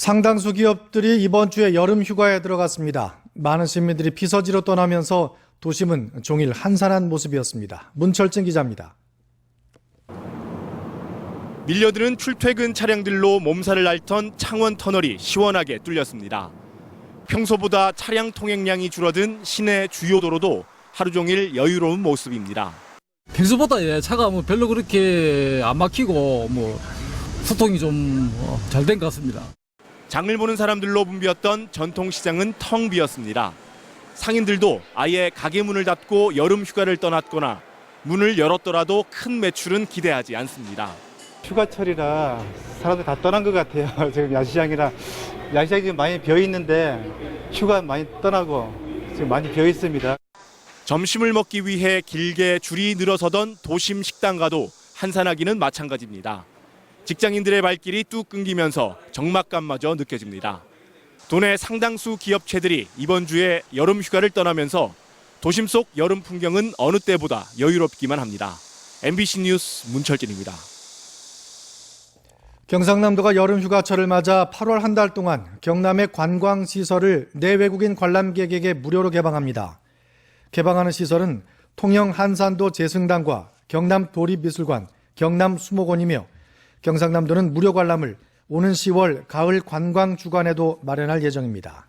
상당수 기업들이 이번 주에 여름 휴가에 들어갔습니다. 많은 시민들이 피서지로 떠나면서 도심은 종일 한산한 모습이었습니다. 문철진 기자입니다. 밀려드는 출퇴근 차량들로 몸살을 앓던 창원 터널이 시원하게 뚫렸습니다. 평소보다 차량 통행량이 줄어든 시내 주요 도로도 하루 종일 여유로운 모습입니다. 평소보다 예, 차가 뭐 별로 그렇게 안 막히고 뭐 소통이 좀 잘 된 것 같습니다. 장을 보는 사람들로 붐비었던 전통시장은 텅 비었습니다. 상인들도 아예 가게 문을 닫고 여름 휴가를 떠났거나 문을 열었더라도 큰 매출은 기대하지 않습니다. 휴가철이라 사람들 다 떠난 것 같아요. 지금 야시장이라 야시장이 지금 많이 비어 있는데 휴가 많이 떠나고 지금 많이 비어 있습니다. 점심을 먹기 위해 길게 줄이 늘어서던 도심 식당가도 한산하기는 마찬가지입니다. 직장인들의 발길이 뚝 끊기면서 적막감마저 느껴집니다. 도내 상당수 기업체들이 이번 주에 여름 휴가를 떠나면서 도심 속 여름 풍경은 어느 때보다 여유롭기만 합니다. MBC 뉴스 문철진입니다. 경상남도가 여름 휴가철을 맞아 8월 한 달 동안 경남의 관광 시설을 내외국인 관람객에게 무료로 개방합니다. 개방하는 시설은 통영 한산도 재승당과 경남 도립미술관, 경남 수목원이며 경상남도는 무료 관람을 오는 10월 가을 관광 주간에도 마련할 예정입니다.